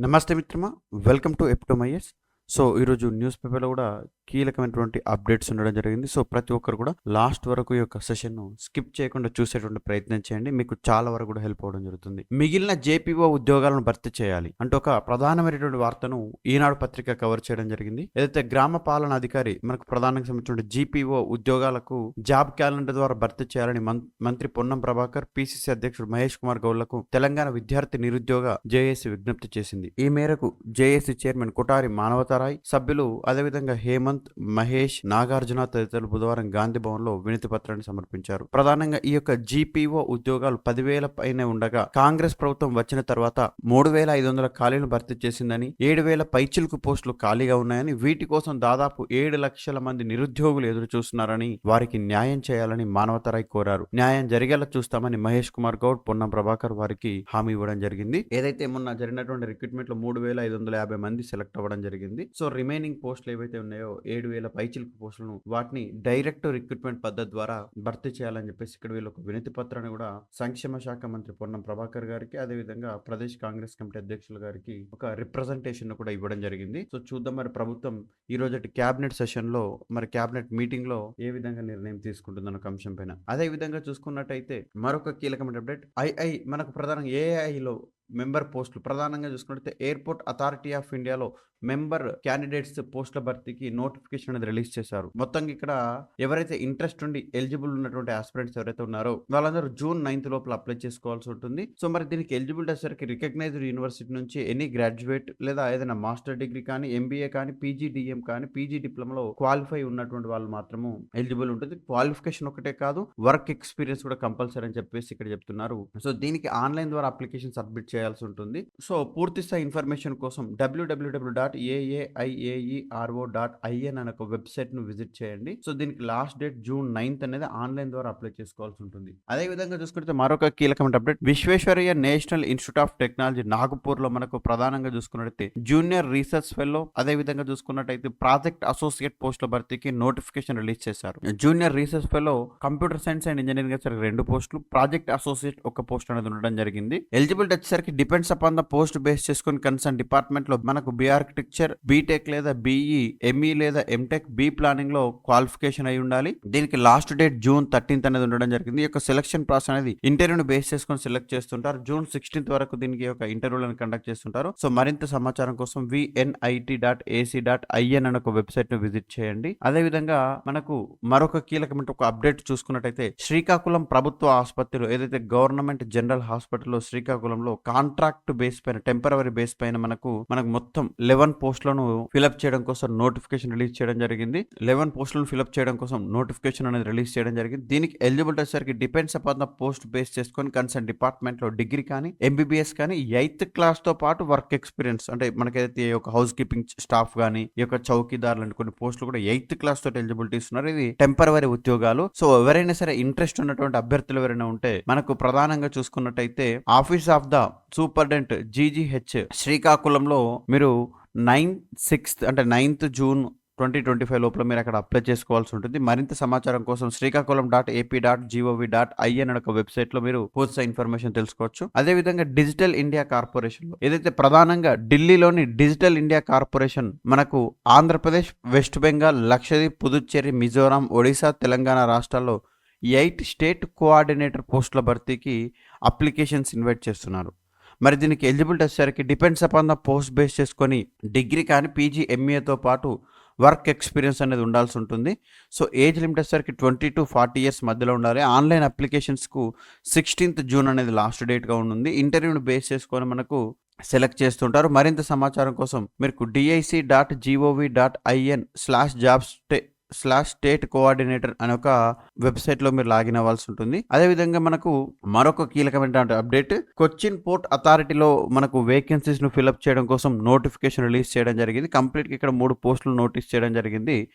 నమస్తే మిత్రమా. Welcome to ఎప్టోమైఎస్ సో ఈరోజు న్యూస్ పేపర్లో కూడా కీలకమైనటువంటి అప్డేట్స్ ఉండడం జరిగింది. సో ప్రతి ఒక్కరు కూడా లాస్ట్ వరకు ఈ యొక్క సెషన్ను స్కిప్ చేయకుండా చూసేటువంటి ప్రయత్నం చేయండి. మీకు చాలా వరకు కూడా హెల్ప్ అవ్వడం జరుగుతుంది. మిగిలిన జేపీఓ ఉద్యోగాలను భర్తీ చేయాలి అంటే ఒక ప్రధానమైనటువంటి వార్తను ఈనాడు పత్రిక కవర్ చేయడం జరిగింది. ఏదైతే గ్రామ పాలన అధికారి మనకు ప్రధానంగా సంబంధించిన జీపీఓ ఉద్యోగాలకు జాబ్ క్యాలెండర్ ద్వారా భర్తీ చేయాలని మం- మంత్రి పొన్నం ప్రభాకర్ పిసిసి అధ్యక్షుడు మహేష్ కుమార్ గౌడ్లకు తెలంగాణ విద్యార్థి నిరుద్యోగ జేఏసీ విజ్ఞప్తి చేసింది. ఈ మేరకు జేఏసీ చైర్మన్ కొటారి మానవతారాయ్ సభ్యులు అదేవిధంగా హేమంత్ మహేష్ నాగార్జున తదితరులు బుధవారం గాంధీ భవన్లో వినతి పత్రాన్ని సమర్పించారు. ప్రధానంగా ఈ యొక్క జీపీఓ ఉద్యోగాలు పదివేల పైనే ఉండగా కాంగ్రెస్ ప్రభుత్వం వచ్చిన తర్వాత మూడు వేల ఐదు వందల ఖాళీలు భర్తీ చేసిందని ఏడు వేల పైచిలుకు పోస్టులు ఖాళీగా ఉన్నాయని వీటి కోసం దాదాపు ఏడు లక్షల మంది నిరుద్యోగులు ఎదురు చూస్తున్నారని వారికి న్యాయం చేయాలని మానవతరాయ్ కోరారు. న్యాయం జరిగేలా చూస్తామని మహేష్ కుమార్ గౌడ్ పొన్నం ప్రభాకర్ వారికి హామీ ఇవ్వడం జరిగింది. ఏదైతే మొన్న జరిగినటువంటి రిక్రూట్మెంట్లో మూడు వేల ఐదు వందల యాభై మంది సెలెక్ట్ అవ్వడం జరిగింది. సో రిమైనింగ్ పోస్టులు ఏవైతే ఉన్నాయో ఏడు వేల పైచిలుకు పోస్టులను వాటిని డైరెక్ట్ రిక్రూట్మెంట్ పద్ధతి ద్వారా భర్తీ చేయాలని చెప్పేసి ఇక్కడ వీళ్ళు ఒక వినతి పత్రాన్ని కూడా సంక్షేమ శాఖ మంత్రి పొన్నం ప్రభాకర్ గారికి అదేవిధంగా ప్రదేశ్ కాంగ్రెస్ కమిటీ అధ్యక్షుల గారికి ఒక రిప్రజెంటేషన్ కూడా ఇవ్వడం జరిగింది. సో చూద్దాం మరి ప్రభుత్వం ఈ రోజు క్యాబినెట్ సెషన్లో మరి క్యాబినెట్ మీటింగ్లో ఏ విధంగా నిర్ణయం తీసుకుంటుందన్న ఒక అంశం పైన. అదే విధంగా చూసుకున్నట్టయితే మరొక కీలకమైన అప్డేట్ ఐఐ మనకు ప్రధానంగా ఏఐలో మెంబర్ పోస్టులు ప్రధానంగా చూసుకున్నట్టయితే ఎయిర్పోర్ట్ అథారిటీ ఆఫ్ ఇండియాలో మెంబర్ క్యాండిడేట్స్ పోస్టుల భర్తీకి నోటిఫికేషన్ అనేది రిలీజ్ చేశారు. మొత్తంగా ఇక్కడ ఎవరైతే ఇంట్రెస్ట్ ఉండి ఎలిజిబుల్ ఉన్నటువంటి ఆస్పిరెంట్స్ ఎవరైతే ఉన్నారో వాళ్ళందరూ జూన్ నైన్త్ లోపల అప్లై చేసుకోవాల్సి ఉంటుంది. సో మరి దీనికి ఎలిజిబిలిటీ వచ్చేసరికి రికగ్నైజ్డ్ యూనివర్సిటీ నుంచి ఎనీ గ్రాడ్యుయేట్ లేదా ఏదైనా మాస్టర్ డిగ్రీ కానీ ఎంబీఏ కానీ పీజీడిఎం కానీ పీజీ డిప్లొమాలో క్వాలిఫై ఉన్నటువంటి వాళ్ళు మాత్రము ఎలిజిబుల్ ఉంటుంది. క్వాలిఫికేషన్ ఒకటే కాదు వర్క్ ఎక్స్పీరియన్స్ కూడా కంపల్సరీ అని చెప్పేసి ఇక్కడ చెప్తున్నారు. సో దీనికి ఆన్లైన్ ద్వారా అప్లికేషన్ సబ్మిట్ చేయాల్సి ఉంటుంది. సో పూర్తి స్థాయి ఇన్ఫర్మేషన్ కోసం W W W dot AAI aero dot IN అనే ఒక వెబ్సైట్ను విజిట్ చేయండి. సో దీనికి లాస్ట్ డేట్ జూన్ నైన్త్ అనేది ఆన్లైన్ ద్వారా అప్లై చేసుకోవాల్సి ఉంటుంది. అదే విధంగా చూసుకుంటే మరొక కీలకమైన update Visvesvaraya national institute of technology నాగపూర్లో మనకు ప్రధానంగా చూసుకున్నట్టయితే జూనియర్ రీసెర్చ్ ఫెలో అదే విధంగా చూసుకున్నట్టయితే ప్రాజెక్ట్ అసోసియేట్ పోస్టుల భర్తీకి నోటిఫికేషన్ రిలీజ్ చేశారు. Junior research fellow computer science and engineering వచ్చేసరికి రెండు పోస్టులు ప్రాజెక్ట్ అసోసియేట్ ఒక పోస్ట్ అనేది ఉండడం జరిగింది. ఎలిజిబిలిటీ వచ్చేసరికి depends upon the post base చేసుకుని కన్సర్న్ డిపార్ట్మెంట్లో మనకు బి ఆర్కిటెక్చర్ బీటెక్ లేదా బీఈ ఎంఈ లేదా ఎంటెక్ బి ప్లానింగ్లో క్వాలిఫికేషన్ అయి ఉండాలి. దీనికి లాస్ట్ డేట్ జూన్ థర్టీన్త్ అనేది ఉండడం జరిగింది. ఈ యొక్క సెలక్షన్ ప్రాసెస్ అనేది ఇంటర్వ్యూని బేస్ చేసుకొని సెలెక్ట్ చేస్తుంటారు. జూన్ సిక్స్టీన్త్ వరకు దీనికి ఒక ఇంటర్వ్యూలను కండక్ట్ చేస్తుంటారు. సో మరింత సమాచారం కోసం VNIT dot AC dot IN అనే ఒక వెబ్సైట్ను విజిట్ చేయండి. అదే విధంగా మనకు మరొక కీలకమైన ఒక అప్డేట్ చూసుకున్నట్టయితే శ్రీకాకుళం ప్రభుత్వ ఆసుపత్రిలో ఏదైతే గవర్నమెంట్ జనరల్ హాస్పిటల్లో శ్రీకాకుళంలో కాంట్రాక్ట్ బేస్ పైన టెంపరీ బేస్ పైన మనకు మనకు మొత్తం లెవెన్ పోస్టులను ఫిలప్ చేయడం కోసం నోటిఫికేషన్ రిలీజ్ చేయడం జరిగింది. లెవెన్ పోస్టులను ఫిలప్ చేయడం కోసం నోటిఫికేషన్ అనేది రిలీజ్ చేయడం జరిగింది. దీనికి ఎలిజిబిలిటీ వచ్చేసరికి depends upon the post base చేసుకొని కన్సర్న్ డిపార్ట్మెంట్లో డిగ్రీ కానీ ఎంబీబీఎస్ కానీ ఎయిత్ క్లాస్తో పాటు వర్క్ ఎక్స్పీరియన్స్ అంటే మనకైతే ఈ యొక్క హౌస్ కీపింగ్ స్టాఫ్ కానీ ఈ యొక్క చౌకీదార్ లాంటి కొన్ని పోస్టులు కూడా ఎయిత్ క్లాస్ తోటి ఎలిజిబిలిటీ ఇస్తున్నారు. ఇది టెంపరవరీ ఉద్యోగాలు. సో ఎవరైనా సరే ఇంట్రెస్ట్ ఉన్నటువంటి అభ్యర్థులు ఎవరైనా ఉంటే మనకు ప్రధానంగా చూసుకున్నట్టయితే office of the superintendent GGH శ్రీకాకుళంలో మీరు నైన్ సిక్స్త్ అంటే ninth June twenty twenty five లోపల మీరు అక్కడ అప్లై చేసుకోవాల్సి ఉంటుంది. మరింత సమాచారం కోసం Srikakulam dot AP dot GOV dot IN అనే ఒక వెబ్సైట్లో మీరు పూర్తి ఇన్ఫర్మేషన్ తెలుసుకోవచ్చు. అదే విధంగా డిజిటల్ ఇండియా కార్పొరేషన్లో ఏదైతే ప్రధానంగా ఢిల్లీలోని డిజిటల్ ఇండియా కార్పొరేషన్ మనకు ఆంధ్రప్రదేశ్ వెస్ట్ బెంగాల్ లక్షద్వీప్ పుదుచ్చేరి మిజోరాం ఒడిశా తెలంగాణ రాష్ట్రాల్లో ఎయిట్ స్టేట్ కోఆర్డినేటర్ పోస్టుల భర్తీకి అప్లికేషన్స్ ఇన్వైట్ చేస్తున్నారు. మరి దీనికి ఎలిజిబిలిటీ వచ్చేసరికి depends upon the post base చేసుకొని డిగ్రీ కానీ పీజీ ఎంఏతో పాటు వర్క్ ఎక్స్పీరియన్స్ అనేది ఉండాల్సి ఉంటుంది. సో ఏజ్ లిమిట్ వచ్చేసరికి ట్వంటీ టు ఫార్టీ ఇయర్స్ మధ్యలో ఉండాలి. ఆన్లైన్ అప్లికేషన్స్కు సిక్స్టీన్త్ జూన్ అనేది లాస్ట్ డేట్గా ఉంటుంది ఇంటర్వ్యూని బేస్ చేసుకొని మనకు సెలెక్ట్ చేస్తుంటారు. మరింత సమాచారం కోసం మీకు DIC dot GOV dot IN slash jobs slash state coordinator అనే ఒక వెబ్సైట్లో మీరు లాగిన్ అవ్వాల్సి ఉంటుంది. అదేవిధంగా మనకు మరొక కీలకమైన అప్డేట్ కొచ్చిన్ పోర్ట్ అథారిటీలో మనకు వేకెన్సీస్ను ఫిల్అప్ చేయడం కోసం నోటిఫికేషన్ రిలీజ్ చేయడం జరిగింది. కంప్లీట్ ఇక్కడ మూడు పోస్టులు నోటీస్ చేయడం జరిగింది.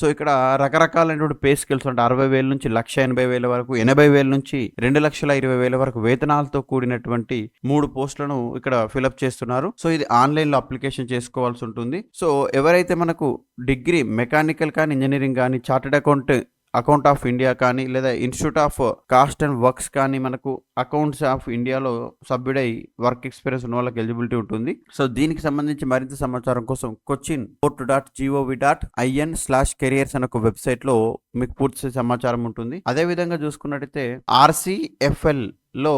సో ఇక్కడ రకరకాలైనటువంటి పే స్కిల్స్ అంటే అరవై వేల నుంచి లక్ష ఎనభై వేల వరకు ఎనభై వేల నుంచి రెండు లక్షల ఇరవై వేల వరకు వేతనాలతో కూడినటువంటి మూడు పోస్టులను ఇక్కడ ఫిలప్ చేస్తున్నారు. సో ఇది ఆన్లైన్లో అప్లికేషన్ చేసుకోవాల్సి ఉంటుంది. సో ఎవరైతే మనకు డిగ్రీ మెకానికల్ కానీ ఇంజనీరింగ్ కానీ chartered account account of India కానీ లేదా institute of cost and works కానీ మనకు అకౌంట్స్ ఆఫ్ ఇండియాలో సభ్యుడై వర్క్ ఎక్స్పీరియన్స్ ఉన్న వాళ్ళకి ఎలిజిబిలిటీ ఉంటుంది. సో దీనికి సంబంధించి మరింత సమాచారం కోసం Cochin port dot GOV dot IN slash careers అనే ఒక వెబ్సైట్లో మీకు పూర్తి సమాచారం ఉంటుంది. అదే విధంగా చూసుకున్నట్టయితే ఆర్సీఎఫ్ఎల్లో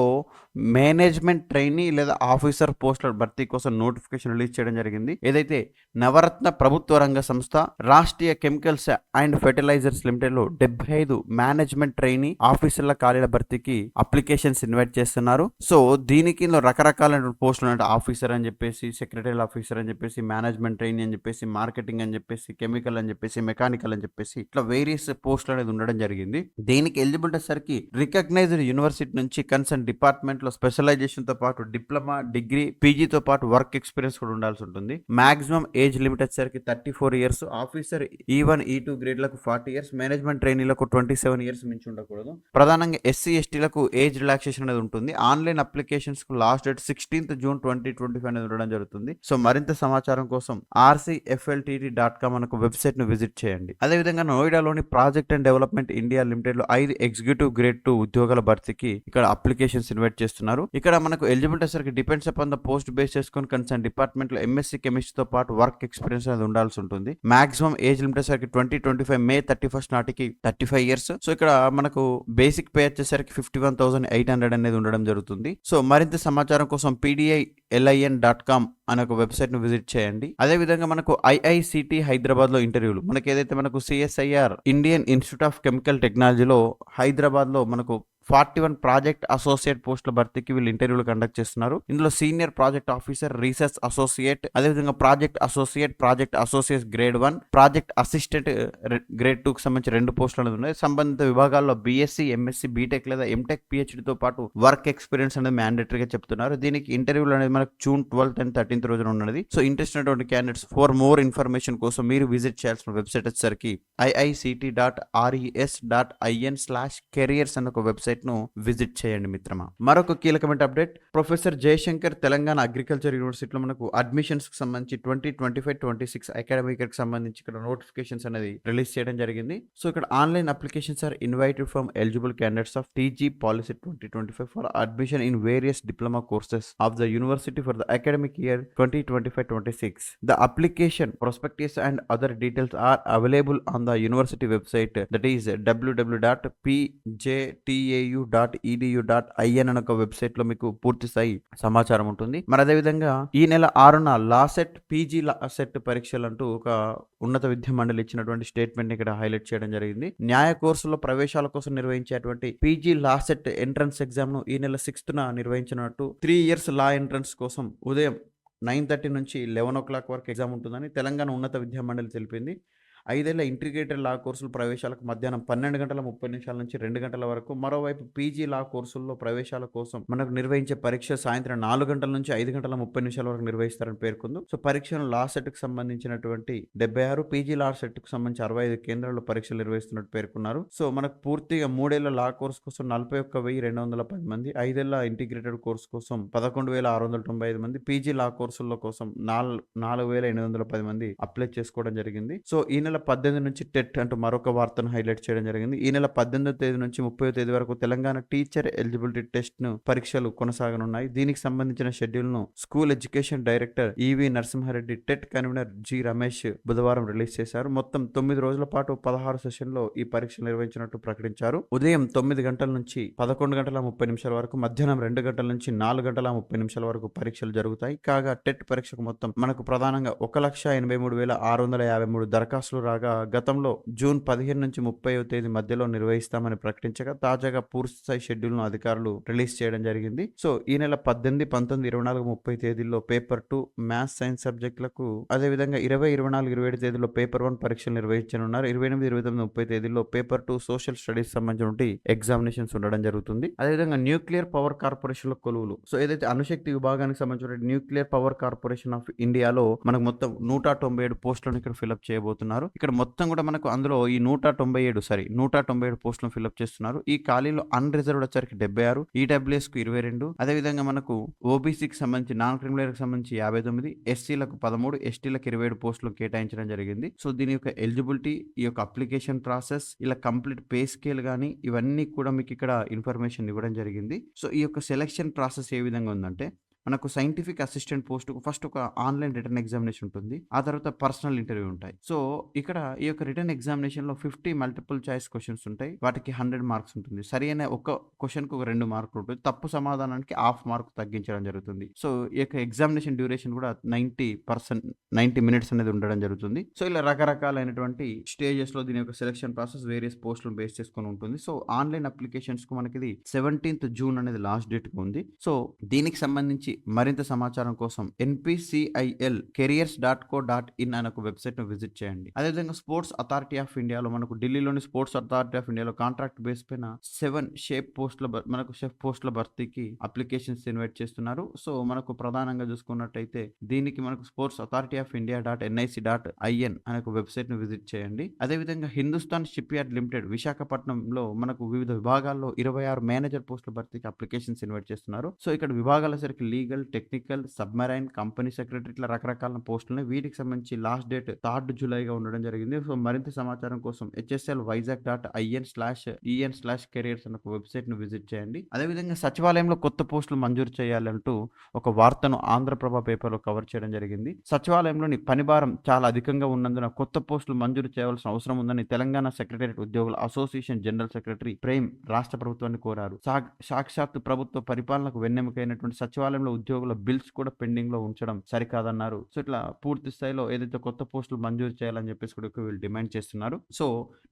మేనేజ్మెంట్ ట్రైనీ లేదా ఆఫీసర్ పోస్టుల భర్తీ కోసం నోటిఫికేషన్ రిలీజ్ చేయడం జరిగింది. ఏదైతే నవరత్న ప్రభుత్వ రంగ సంస్థ రాష్ట్రీయ కెమికల్స్ అండ్ ఫెర్టిలైజర్స్ లిమిటెడ్లో డెబ్బై ఐదు మేనేజ్మెంట్ ట్రైనీ ఆఫీసర్ల ఖాళీల భర్తీకి అప్లికేషన్స్ ఇన్వైట్ చేస్తున్నారు. సో దీనికి ఇందులో రకరకాలైన పోస్టులు అంటే ఆఫీసర్ అని చెప్పేసి సెక్రటరీ ఆఫీసర్ అని చెప్పేసి మేనేజ్మెంట్ ట్రైనింగ్ అని చెప్పేసి మార్కెటింగ్ అని చెప్పేసి కెమికల్ అని చెప్పేసి మెకానికల్ అని చెప్పేసి ఇట్లా వేరియస్ పోస్టులు అనేది ఉండడం జరిగింది. దీనికి ఎలిజిబిలిటీ సరికి రికగ్నైజ్డ్ యూనివర్సిటీ నుంచి కన్సర్న్ డిపార్ట్మెంట్లో స్పెషలైజేషన్తో పాటు డిప్లొమా డిగ్రీ పీజీతో పాటు వర్క్ ఎక్స్పీరియన్స్ కూడా ఉండాల్సి ఉంటుంది. మాక్సిమం ఏజ్ లిమిట్ వచ్చేసరికి thirty four years. Officer E one E two గ్రేడ్లకు forty years. Management ట్రైనీలకు ట్వంటీ సెవెన్ ఇయర్స్ మించి ఉండకూడదు. ప్రధానంగా ఎస్సీ ఎస్టీలకు ఏజ్ రిలాక్సేషన్ అనేది ఉంటుంది. Online అప్లికేషన్స్కు last date sixteenth June twenty twenty five అనేది ఉండడం జరుగుతుంది. సో మరింత సమాచారం కోసం ఆర్సీఎఫ్ఎల్టీటీ డాట్ కామ్ అనే వెబ్సైట్ను విజిట్ చేయండి. అదేవిధంగా నోయిడాలోని ప్రాజెక్ట్ అండ్ డెవలప్మెంట్ ఇండియా లిమిటెడ్లో ఐదు ఎగ్జిక్యూటివ్ గ్రేడ్ టూ ఉద్యోగాల భర్తీకి ఇక్కడ అప్లికేషన్స్ ఇన్వైట్ చేస్తున్నారు. ఇక్కడ మనకు ఎలిజిబిలిటీ సరికి depends upon the post base చేసుకొని కన్సర్న్ డిపార్ట్మెంట్లో ఎంఎస్సీ కెమిస్ట్రీ తో పాటు వర్క్ ఎక్స్పీరియన్స్ అనేది ఉండాల్సి ఉంటుంది. మాక్సిమం ఏజ్ లిమిట్ సరికి twenty twenty five May thirty first నాటికి థర్టీ ఫైవ్ ఇయర్స్. సో ఇక్కడ మనకు బేసిక్ పే వచ్చేసరికి fifty one thousand eight hundred అనేది ఉండడం జరుగుతుంది. సో మరింత సమాచారం కోసం పీడిఐ ఎల్ఐఎన్ డాట్ కామ్ అనే ఒక వెబ్సైట్ను విజిట్ చేయండి. అదే విధంగా మనకు ఐఐసిటి హైదరాబాద్లో ఇంటర్వ్యూలు. మనకి ఏదైతే మనకు CSIR Indian institute of chemical టెక్నాలజీలో హైదరాబాద్లో మనకు ఫార్టీ వన్ ప్రాజెక్ట్ అసోసియేట్ పోస్టుల భర్తీకి వీళ్ళు ఇంటర్వ్యూలు కండక్ట్ చేస్తున్నారు. ఇందులో senior project officer research associate అదేవిధంగా project associate project associate grade one project assistant grade టూకి సంబంధించి రెండు పోస్టులు అనేది ఉన్నాయి. సంబంధిత విభాగాల్లో బీఎస్సీ ఎంఎస్సీ బీటెక్ లేదా ఎంటెక్ పిహెచ్డితో పాటు వర్క్ ఎక్స్పీరియన్స్ అనేది మ్యాండేటరీగా చెప్తున్నారు. దీనికి ఇంటర్వ్యూలు అనేది మనకు జూన్ ట్వెల్త్ అండ్ థర్టీన్త్ రోజున ఉన్నది. సో ఇంట్రెస్ట్ ఉన్నటువంటి క్యాండిడేట్స్ ఫర్ మోర్ ఇన్ఫర్మేషన్ కోసం మీరు విజిట్ చేయాల్సిన వెబ్సైట్ వచ్చేసరికి IICT dot RES dot IN slash careers అనే ఒక వెబ్సైట్ ను విజిట్ చేయండి మిత్రమా. మరొక కీలకమైన update professor Jayashankar Telangana agriculture యూనివర్సిటీలో మనకు అడ్మిషన్స్కి సంబంధించి twenty twenty five twenty six అకాడమిక్కి సంబంధించి ఇక్కడ నోటిఫికేషన్స్ అనేది రిలీజ్ చేయడం జరిగింది. సో ఇక్కడ online applications are invited from eligible candidates of TG policy twenty twenty five for admission in various diploma courses of the university for the academic year twenty twenty five twenty six the application prospectives and other details are available on the university website that is WW dot AU dot EDU dot IN అనే ఒక వెబ్సైట్లో మీకు పూర్తి స్థాయి సమాచారం ఉంటుంది. మరి అదేవిధంగా ఈ నెల ఆరున లాసెట్ పీజీ లాసెట్ పరీక్షలు అంటూ ఒక ఉన్నత విద్యా మండలి ఇచ్చినటువంటి స్టేట్మెంట్ ఇక్కడ హైలైట్ చేయడం జరిగింది. న్యాయ కోర్సులో ప్రవేశాల కోసం నిర్వహించేటువంటి పీజీ లాసెట్ ఎంట్రన్స్ ఎగ్జామ్ను ఈ నెల సిక్స్త్ నిర్వహించినట్టు త్రీ ఇయర్స్ లా ఎంట్రన్స్ కోసం ఉదయం నైన్ థర్టీ నుంచి లెవెన్ ఓ క్లాక్ వరకు ఎగ్జామ్ ఉంటుందని తెలంగాణ ఉన్నత విద్యా మండలి తెలిపింది. ఐదేళ్ళ ఇంటిగ్రేటెడ్ లా కోర్సులు ప్రవేశాలకు మధ్యాహ్నం పన్నెండు గంటల ముప్పై నిమిషాల నుంచి రెండు గంటల వరకు. మరోవైపు పీజీ లా కోర్సుల్లో ప్రవేశాల కోసం మనకు నిర్వహించే పరీక్ష సాయంత్రం నాలుగు గంటల నుంచి ఐదు గంటల ముప్పై నిమిషాల వరకు నిర్వహిస్తారని పేర్కొంది. సో పరీక్షను లా సెట్కు సంబంధించినటువంటి డెబ్బై ఆరు పీజీ లా సెట్కు సంబంధించి అరవై ఐదు కేంద్రాల్లో పరీక్షలు నిర్వహిస్తున్నట్టు పేర్కొన్నారు. సో మనకు పూర్తిగా మూడేళ్ళ లా కోర్స్ కోసం నలభై ఒక్క వెయ్యి రెండు వందల పది మంది ఐదేళ్ళ ఇంటిగ్రేటెడ్ కోర్స్ కోసం పదకొండు వేల ఆరు వందల తొంభై ఐదు మంది పీజీ లా కోర్సుల్లో కోసం నాలుగు నాలుగు వేల ఎనిమిది వందల పది మంది అప్లై చేసుకోవడం జరిగింది. సో ఈ నెల నెల పద్దెనిమిది నుంచి టెట్ అంటూ మరొక వార్తను హైలైట్ చేయడం జరిగింది. ఈ నెల పద్దెనిమిదో తేదీ నుంచి ముప్పై తేదీ వరకు తెలంగాణ టీచర్ ఎలిజిబిలిటీ టెస్ట్ను పరీక్షలు కొనసాగనున్నాయి. దీనికి సంబంధించిన షెడ్యూల్ను school education director EV Narasimha Reddy TET convener G Ramesh బుధవారం రిలీజ్ చేశారు. మొత్తం తొమ్మిది రోజుల పాటు పదహారు సెషన్లో ఈ పరీక్షలు నిర్వహించినట్టు ప్రకటించారు. ఉదయం తొమ్మిది గంటల నుంచి పదకొండు గంటల ముప్పై నిమిషాల వరకు మధ్యాహ్నం రెండు గంటల నుంచి నాలుగు గంటల ముప్పై నిమిషాల వరకు పరీక్షలు జరుగుతాయి. కాగా టెట్ పరీక్షకు మొత్తం మనకు ప్రధానంగా ఒక లక్ష ఎనభై మూడు వేల ఆరు వందల యాభై మూడు దరఖాస్తులు రాగా గతంలో జూన్ పదిహేను నుంచి ముప్పైవ తేదీ మధ్యలో నిర్వహిస్తామని ప్రకటించగా తాజాగా పూర్తి స్థాయి షెడ్యూల్ను అధికారులు రిలీజ్ చేయడం జరిగింది. సో ఈ నెల పద్దెనిమిది పంతొమ్మిది ఇరవై నాలుగు ముప్పై తేదీల్లో పేపర్ టూ మ్యాథ్స్ సైన్స్ సబ్జెక్టులకు అదేవిధంగా ఇరవై ఇరవై నాలుగు ఇరవై ఏడు తేదీలో పేపర్ వన్ పరీక్షలు నిర్వహించనున్నారు. ఇరవై ఎనిమిది ఇరవై తొమ్మిది ముప్పై తేదీలో పేపర్ టూ సోషల్ స్టడీస్ సంబంధించిన ఎగ్జామినేషన్స్ ఉండడం జరుగుతుంది. అదేవిధంగా న్యూక్లియర్ పవర్ కార్పొరేషన్ కొలువులు. సో ఏదైతే అణుశక్తి విభాగానికి సంబంధించిన న్యూక్లియర్ పవర్ కార్పొరేషన్ ఆఫ్ ఇండియాలో మనకు మొత్తం నూట తొంభై ఏడు పోస్టులను ఇక్కడ ఫిల్అప్ చేయబోతున్నారు. ఇక్కడ మొత్తం కూడా మనకు అందులో ఈ నూట తొంభై ఏడు సారీ నూట తొంభై ఏడు పోస్టులను ఫిల్అప్ చేస్తున్నారు. ఈ ఖాళీలో అన్రిజర్వ్డ్ వచ్చరికి డెబ్బై ఆరు ఈడబ్ల్యూఎస్కు ఇరవై రెండు అదేవిధంగా మనకు ఓబీసీకి సంబంధించి నాన్ క్రిమినల్కి సంబంధించి యాభై తొమ్మిది ఎస్సీలకు పదమూడు ఎస్టీలకు ఇరవై ఏడు పోస్టులు కేటాయించడం జరిగింది. సో దీని యొక్క ఎలిజిబిలిటీ ఈ యొక్క అప్లికేషన్ ప్రాసెస్ ఇలా కంప్లీట్ పే స్కేల్ కానీ ఇవన్నీ కూడా మీకు ఇక్కడ ఇన్ఫర్మేషన్ ఇవ్వడం జరిగింది. సో ఈ యొక్క సెలెక్షన్ ప్రాసెస్ ఏ విధంగా ఉందంటే మనకు సైంటిఫిక్ అసిస్టెంట్ పోస్ట్ ఫస్ట్ ఒక ఆన్లైన్ రిటర్న్ ఎగ్జామినేషన్ ఉంటుంది. ఆ తర్వాత పర్సనల్ ఇంటర్వ్యూ ఉంటాయి. సో ఇక్కడ ఈ యొక్క రిటర్న్ ఎగ్జామినేషన్లో ఫిఫ్టీ మల్టిపుల్ చాయిస్ క్వశ్చన్స్ ఉంటాయి. వాటికి హండ్రెడ్ మార్క్స్ ఉంటుంది. సరి అయిన ఒక క్వశ్చన్కు ఒక రెండు మార్కులు ఉంటుంది. తప్పు సమాధానానికి హాఫ్ మార్క్ తగ్గించడం జరుగుతుంది. సో ఈ యొక్క ఎగ్జామినేషన్ డ్యూరేషన్ కూడా నైంటీ పర్సెంట్ నైన్టీ మినిట్స్ అనేది ఉండడం జరుగుతుంది. సో ఇలా రకరకాలైనటువంటి స్టేజెస్లో దీని యొక్క సెలక్షన్ ప్రాసెస్ వేరియస్ పోస్టులను బేస్ చేసుకొని ఉంటుంది. సో ఆన్లైన్ అప్లికేషన్స్కు మనకి ఇది సెవెంటీన్త్ జూన్ అనేది లాస్ట్ డేట్కు ఉంది. సో దీనికి సంబంధించి మరింత సమాచారం కోసం NPCIL careers dot CO dot IN అనే ఒక వెబ్సైట్ను విజిట్ చేయండి. అదేవిధంగా స్పోర్ట్స్ అథారిటీ ఆఫ్ ఇండియాలో మనకు ఢిల్లీలోని స్పోర్ట్స్ అథారిటీ ఆఫ్ ఇండియాలో కాంట్రాక్ట్ బేస్ పైన సెవెన్ షేప్ పోస్టుల మనకు షెఫ్ పోస్టుల భర్తీకి అప్లికేషన్స్ ఇన్వైట్ చేస్తున్నారు. సో మనకు ప్రధానంగా చూసుకున్నట్టయితే దీనికి మనకు sports authority of India dot NIC dot IN అనే ఒక వెబ్సైట్ను విజిట్ చేయండి. అదేవిధంగా హిందుస్థాన్ షిప్ యార్డ్ లిమిటెడ్ విశాఖపట్నంలో మనకు వివిధ విభాగాల్లో ఇరవై ఆరు మేనేజర్ పోస్టుల భర్తీకి అప్లికేషన్స్ ఇన్వైట్ చేస్తున్నారు. సో ఇక్కడ విభాగాల సరికి legal technical submarine company secretary ఇట్లా రకరకాల పోస్టులు వీటికి సంబంధించి లాస్ట్ డేట్ థర్డ్ జూలైగా ఉండడం జరిగింది. సో మరింత సమాచారం కోసం HSL Vizag dot IN slash EN slash careers అనే వెబ్సైట్ను విజిట్ చేయండి. అదేవిధంగా సచివాలయంలో కొత్త పోస్టులు మంజూరు చేయాలంటూ ఒక వార్తను ఆంధ్రప్రభ పేపర్లో కవర్ చేయడం జరిగింది. సచివాలయంలోని పనిభారం చాలా అధికంగా ఉన్నందున కొత్త పోస్టులు మంజూరు చేయవలసిన అవసరం ఉందని తెలంగాణ సెక్రటరియట్ ఉద్యోగుల అసోసియేషన్ జనరల్ సెక్రటరీ ప్రేమ్ రాష్ట్ర ప్రభుత్వాన్ని కోరారు. సాక్షాత్తు ప్రభుత్వ పరిపాలనకు వెన్నెముకైనటువంటి సచివాలయంలో ఉద్యోగుల బిల్స్ కూడా పెండింగ్లో ఉంచడం సరికాదన్నారు. సో ఇట్లా పూర్తి స్థాయిలో ఏదైతే కొత్త పోస్టులు మంజూరు చేయాలని చెప్పేసి కూడా వీళ్ళు డిమాండ్ చేస్తున్నారు. సో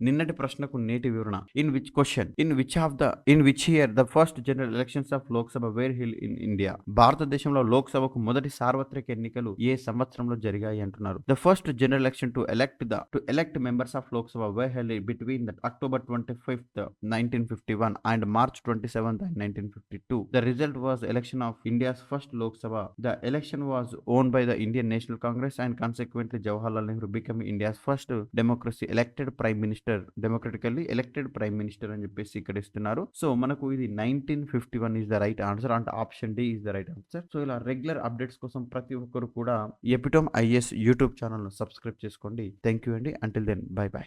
నిన్నటి ప్రశ్నకు నేటి వివరణ. In which question. In which of the in which year the first general elections of Lok Sabha were held in India? భారతదేశంలో లోక్సభకు మొదటి సార్వత్రిక ఎన్నికలు ఏ సంవత్సరంలో జరిగాయి అంటున్నారు. The first general election to elect the to elect members of Lok Sabha were held between the October twenty fifth nineteen fifty one and March twenty seventh nineteen fifty two. The result was election of India's first Lok Sabha. The election was won by the Indian National Congress and consequently Jawaharlal Nehru become India's first democracy elected prime minister democratically elected prime minister అని చెప్పేసి ఇక్కడ ఇస్తున్నారు. So మనకు ఇది nineteen fifty one is the right answer అంటే option D is the right answer so ఇలా regular updates కోసం ప్రతి ఒక్కరు కూడా ఎపిటోమ్ ఐఎస్ యూట్యూబ్ ఛానల్ను సబ్స్క్రైబ్ చేసుకోండి. థ్యాంక్ యూ అండి. Until then bye bye